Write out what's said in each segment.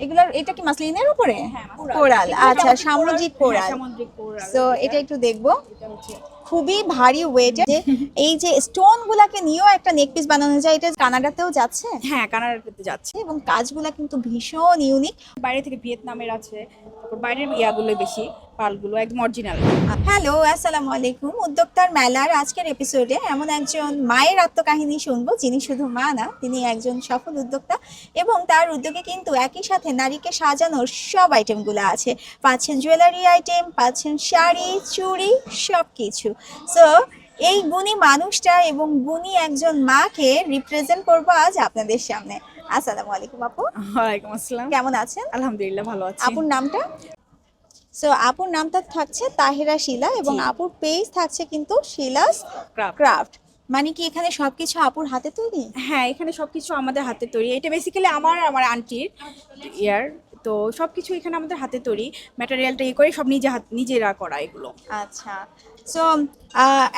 এগুলোর এটা কি মাসলিনের উপরে? হ্যাঁ, কোরাল আচ্ছা সামুদ্রিক কোরাল সো এটা একটু দেখব। খুবই ভারী ওয়েট এই যে স্টোন গুলাকে নিয়েও একটা নেক পিস বানানো যায় এটা কানাডাতেও যাচ্ছে? হ্যাঁ কানাডাতে যাচ্ছে। এবং কাজগুলা কিন্তু ভীষণ ইউনিক বাইরে থেকে ভিয়েতনামের আছে তারপর বাইরের ইয়াগুলো বেশি। পালগুলো একদম অরিজিনাল হ্যালো আসসালামু আলাইকুম উদ্যোক্তার মেলার আজকের এপিসোডে এমন একজন মায়ের আত্মকাহিনী শুনব যিনি শুধু মা না তিনি একজন সফল উদ্যোক্তা এবং তার উদ্যোগে কিন্তু একই সাথে নারীকে সাজানোর সব আইটেমগুলো আছে। পাচ্ছেন জুয়েলারি আইটেম পাচ্ছেন শাড়ি চুড়ি সব কিছু সো এই গুণী মানুষটা এবং গুণী একজন মাকে রিপ্রেজেন্ট করব আজ আপনাদের সামনে। আসসালামু আলাইকুম আপু। ওয়ালাইকুম আসসালাম। কেমন আছেন? আলহামদুলিল্লাহ ভালো আছি। আপুর নামটা? সো আপুর নামটা থাকছে তাহেরা শিলা এবং আপুর পেজ থাকছে কিন্তু শিলাস। ক্রাফট। মানে কি এখানে সবকিছু আপুর হাতে তৈরি? হ্যাঁ এখানে সবকিছু আমাদের হাতে তৈরি। এটা বেসিক্যালি আমার আমার আন্টির ইয়ার তো সব সবকিছু এখানে আমাদের হাতে তৈরি। ম্যাটেরিয়ালটা ইয়ে করে সব নিজে হাত নিজেরা করা এগুলো। আচ্ছা। সো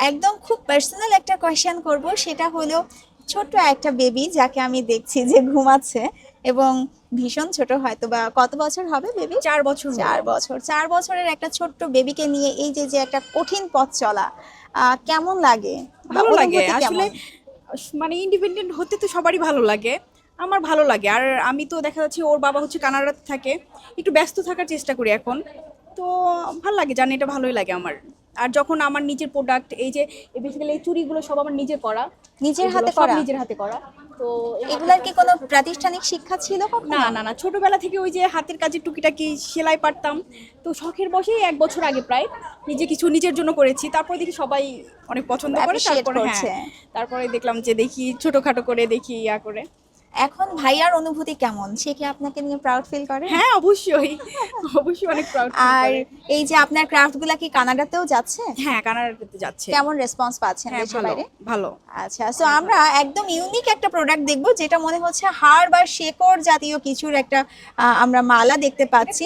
একদম খুব পার্সোনাল একটা কোয়েশ্চেন করব। সেটা হলো ছোট্ট একটা বেবি যাকে আমি দেখছি যে ঘুমাচ্ছে এবং ভীষণ ছোট হয়তো বা কত বছর হবে বেবি চার বছর চার বছর। চার বছরের একটা ছোট্ট বেবিকে নিয়ে এই যে যে একটা কঠিন পথ চলা কেমন লাগে? ভালো লাগে। আসলে মানে ইন্ডিপেন্ডেন্ট হতে তো সবারই ভালো লাগে। আমার ভালো লাগে। আর আমি তো দেখা যাচ্ছে ওর বাবা হচ্ছে কানাডাতে থাকে। একটু ব্যস্ত থাকার চেষ্টা করি এখন। তো ভালো লাগে জানি এটা ভালোই লাগে আমার। আর যখন আমার নিজের প্রোডাক্ট এই যে বেসিক্যালি এই চুড়িগুলো সব আমার নিজের করা নিজের হাতে করা? নিজের হাতে করা। তো এগুলার কি কোনো প্রাতিষ্ঠানিক শিক্ষা ছিল না না না ছোটবেলা থেকে ওই যে হাতের কাজে টুকিটাকি সেলাই পারতাম। তো শখের বসেই এক বছর আগে প্রায় নিজে কিছু নিজের জন্য করেছি। তারপরে দেখি সবাই অনেক পছন্দ করে তারপরে হ্যাঁ তারপরে দেখলাম যে দেখি ছোটখাটো করে দেখি ইয়া করে। এখন ভাইয়ার অনুভূতি কেমন? সে কি আপনাকে নিয়ে প্রাউড ফিল করে? হ্যাঁ অবশ্যই। অবশ্যই অনেক প্রাউড আর এই যে আপনার ক্রাফটগুলা কি কানাডাতেও যাচ্ছে? হ্যাঁ কানাডাতে যাচ্ছে। কেমন রেসপন্স পাচ্ছেন হ্যাঁ দেশের ভালো বাইরে? ভালো। আচ্ছা সো আমরা একদম ইউনিক একটা প্রোডাক্ট দেখব যেটা মনে হচ্ছে হাড় বা শেকড় জাতীয় কিছুর একটা আমরা মালা দেখতে পাচ্ছি।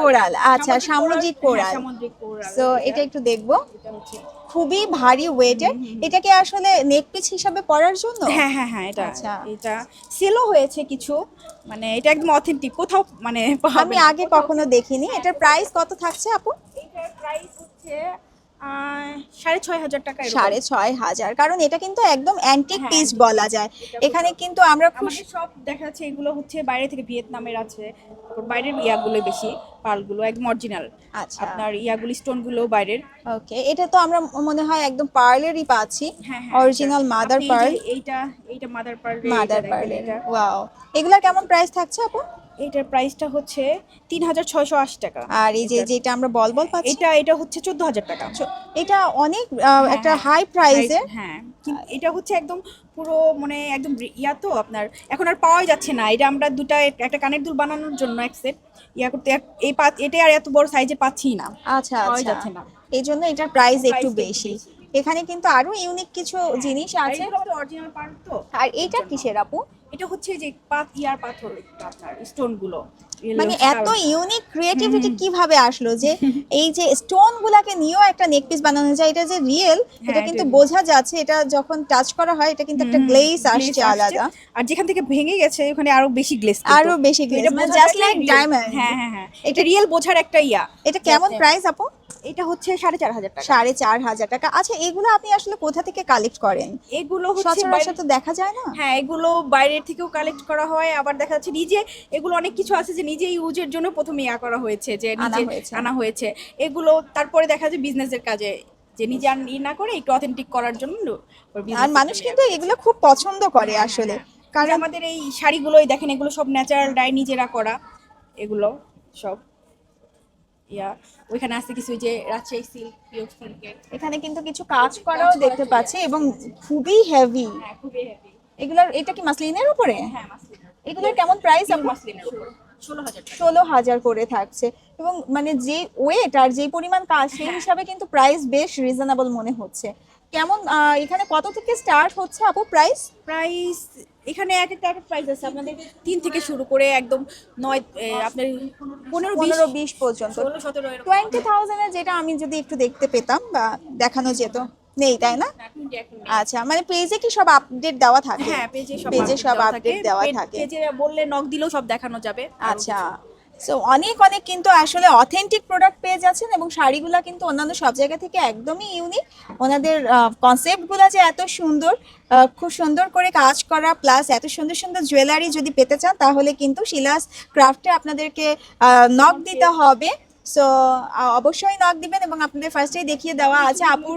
কোরাল আচ্ছা সামুদ্রিক কোরাল। হ্যাঁ, সামুদ্রিক কোরাল সো এটা একটু দেখব। এটা হচ্ছে খুবই ভারী ওয়েটের এটা কি আসলে নেক পিস হিসাবে পরার জন্য? হ্যাঁ হ্যাঁ হ্যাঁ এটা আচ্ছা। এটা সেলও হয়েছে কিছু। মানে এটা একদম অথেন্টিক কোথাও মানে আমি আগে কখনো দেখিনি। এটার প্রাইস কত থাকছে আপু? এটার প্রাইস হচ্ছে সাড়ে ছয় হাজার টাকা সাড়ে ছয় হাজার। কারণ এটা কিন্তু একদম অ্যান্টিক হ্যাঁ, পিস বলা যায়। এখানে কিন্তু আমরা খুব সব দেখা যাচ্ছে এগুলো হচ্ছে বাইরে থেকে ভিয়েতনামের আছে। বাইরের ইয়াগুলো বেশি পালগুলো একদম অরিজিনাল আচ্ছা। আপনার ইয়াগুলি স্টোনগুলো বাইরের। ওকে এটা তো আমরা মনে হয় একদম পার্লেরই পাচ্ছি। অরিজিনাল মাদার পার্ল এইটা এইটা মাদার পার্ল মাদার পার্লের ওয়াও এগুলার কেমন প্রাইস থাকছে আপু? এইটার প্রাইসটা হচ্ছে তিন হাজার ছয়শো আশি টাকা। আর এই যে যেটা আমরা বল বল পাচ্ছি এটা এটা হচ্ছে চোদ্দ হাজার টাকা এটা অনেক একটা হাই প্রাইসের হ্যাঁ এটা হচ্ছে একদম পুরো মানে একদম ইয়া তো আপনার এখন আর পাওয়াই যাচ্ছে না। এটা আমরা দুটা একটা কানের দুল বানানোর জন্য এক সেট ইয়া করতে এই পা এটা আর এত বড় সাইজে পাচ্ছি না। আচ্ছা পাওয়াই আচ্ছা। যাচ্ছে না। এই জন্য এটার প্রাইস একটু বেশি। এখানে কিন্তু আরও ইউনিক কিছু জিনিস আছে। অরিজিনাল পার্ট তো। আর এইটা কিসের আপু? এটা হচ্ছে যে পাত ইয়ার পাথর আপনার স্টোনগুলো মানে এত ইউনিক ক্রিয়েটিভিটি কীভাবে আসলো যে এই যে স্টোন গুলাকে নিয়েও একটা নেক পিস বানানো যায় এটা যে রিয়েল এটা হ্যাঁ, কিন্তু বোঝা যাচ্ছে এটা যখন টাচ করা হয় এটা কিন্তু একটা গ্লেজ আসছে আলাদা। আর যেখান থেকে ভেঙে গেছে ওখানে আরও বেশি গ্লেস আরও বেশি মানে just like diamond। হ্যাঁ হ্যাঁ হ্যাঁ। এটা রিয়েল বোঝার একটা ইয়া। এটা কেমন প্রাইস আপু? এটা হচ্ছে সাড়ে চার হাজার টাকা। সাড়ে চার হাজার টাকা। আচ্ছা এগুলো আপনি আসলে কোথা থেকে কালেক্ট করেন? এগুলো হচ্ছে সচরাচর তো দেখা যায় না? হ্যাঁ এগুলো বাইরের থেকেও কালেক্ট করা হয়। আবার দেখা যাচ্ছে নিজে এগুলো অনেক কিছু আছে যে নিজে ইউজের জন্য প্রথমে ইয়া করা হয়েছে যে নিজে। আনা হয়েছে। এগুলো তারপরে দেখা যায় বিজনেসের কাজে যে নিজে আর ই না করে একটু অথেন্টিক করার জন্য আর মানুষ কিন্তু এগুলো খুব পছন্দ করে হ্যাঁ, আসলে। হ্যাঁ, হ্যাঁ। কারণ আমাদের এই শাড়িগুলোই দেখেন এগুলো সব ন্যাচারাল ডাই নিজেরা করা। এগুলো সব। ইয়া ওইখানে আছে কিছু যে রাজশাহী সিল্ক পিওর সিল্কের এখানে কিন্তু কিছু কাজ করাও দেখতে পাচ্ছি এবং খুবই হেভি হ্যাঁ খুবই হেভি এগুলোর এটা কি মাসলিনের উপরে? হ্যাঁ এগুলোর কেমন প্রাইস মাসলিনের উপর। ষোলো হাজার করে থাকছে। এবং মানে যে ওয়েট আর যে পরিমাণ কাজ সেই হ্যাঁ। হিসাবে কিন্তু প্রাইস বেশ রিজনেবল মনে হচ্ছে। কেমন এখানে কত থেকে স্টার্ট হচ্ছে আপু প্রাইস প্রাইস এখানে এক একটা এক এক প্রাইস আছে। আপনাদের তিন থেকে শুরু করে একদম নয় আপনার পনেরো পনেরো বিশ পর্যন্ত। টোয়েন্টি থাউজেন্ডে যেটা আমি যদি একটু দেখতে পেতাম বা দেখানো যেত। নেই তাই না? আচ্ছা মানে পেজে কি সব আপডেট দেওয়া থাকে? হ্যাঁ পেজে সব পেজে সব আপডেট দেওয়া থাকে। পেজে বললে নক দিলেও সব দেখানো যাবে। আচ্ছা। সো অনেক অনেক কিন্তু আসলে অথেন্টিক প্রোডাক্ট পেয়ে যাচ্ছেন এবং শাড়িগুলো কিন্তু অন্যান্য সব জায়গা থেকে একদমই ইউনিক ওনাদের কনসেপ্টগুলো যে এত সুন্দর খুব সুন্দর করে কাজ করা প্লাস এত সুন্দর সুন্দর জুয়েলারি যদি পেতে চান তাহলে কিন্তু শিলাস ক্রাফটে আপনাদেরকে নক দিতে হবে। সো অবশ্যই নক দিবেন এবং আপনাদের ফার্স্টেই দেখিয়ে দেওয়া আছে আপুর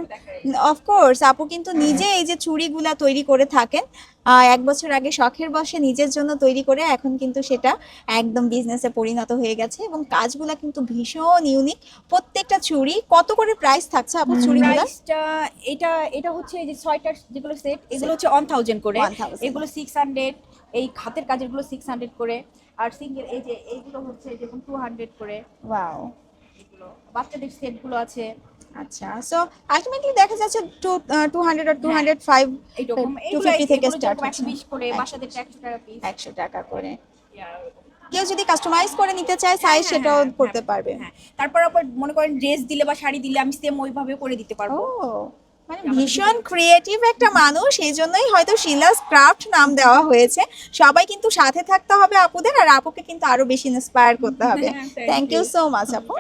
অফকোর্স আপু কিন্তু নিজে এই যে চুড়িগুলা তৈরি করে থাকেন। এক বছর আগে শখের বসে নিজের জন্য তৈরি করে এখন কিন্তু সেটা একদম বিজনেসে পরিণত হয়ে গেছে এবং কাজগুলা কিন্তু ভীষণ ইউনিক প্রত্যেকটা চুড়ি কত করে প্রাইস থাকছে আপু চুড়িগুলা? এটা এটা হচ্ছে এই যে ছয়টার যেগুলো সেট এগুলো হচ্ছে ওয়ান থাউজেন্ড করে। এগুলো সিক্স হান্ড্রেড এই হাতের কাজেরগুলো সিক্স হান্ড্রেড করে আর সিঙ্গেল এই যে এইগুলো হচ্ছে যেরকম টু হান্ড্রেড করে। ওয়াও বাচ্চাদের সেটগুলো আছে। আচ্ছা সো আলটিমেটলি দেখা যাচ্ছে টু টু হান্ড্রেড আর টু হান্ড্রেড ফাইভ এইরকম। টু ফিফটি থেকে স্টার্ট একশো বিশ করে বাসাদের একশো টাকা পিস একশো টাকা করে। কেউ যদি কাস্টমাইজ করে নিতে চায় সাইজ সেটাও করতে পারবে। হ্যাঁ। তারপর আবার মনে করেন ড্রেস দিলে বা শাড়ি দিলে আমি সেম ওইভাবে করে দিতে পারব। ভীষণ ক্রিয়েটিভ একটা মানুষ এই জন্যই হয়তো শিলাস ক্রাফট নাম দেওয়া হয়েছে। সবাই কিন্তু সাথে থাকতে হবে আপুদের আর আপুকে কিন্তু আরও বেশি ইন্সপায়ার করতে হবে। থ্যাংক ইউ সো মাচ আপু।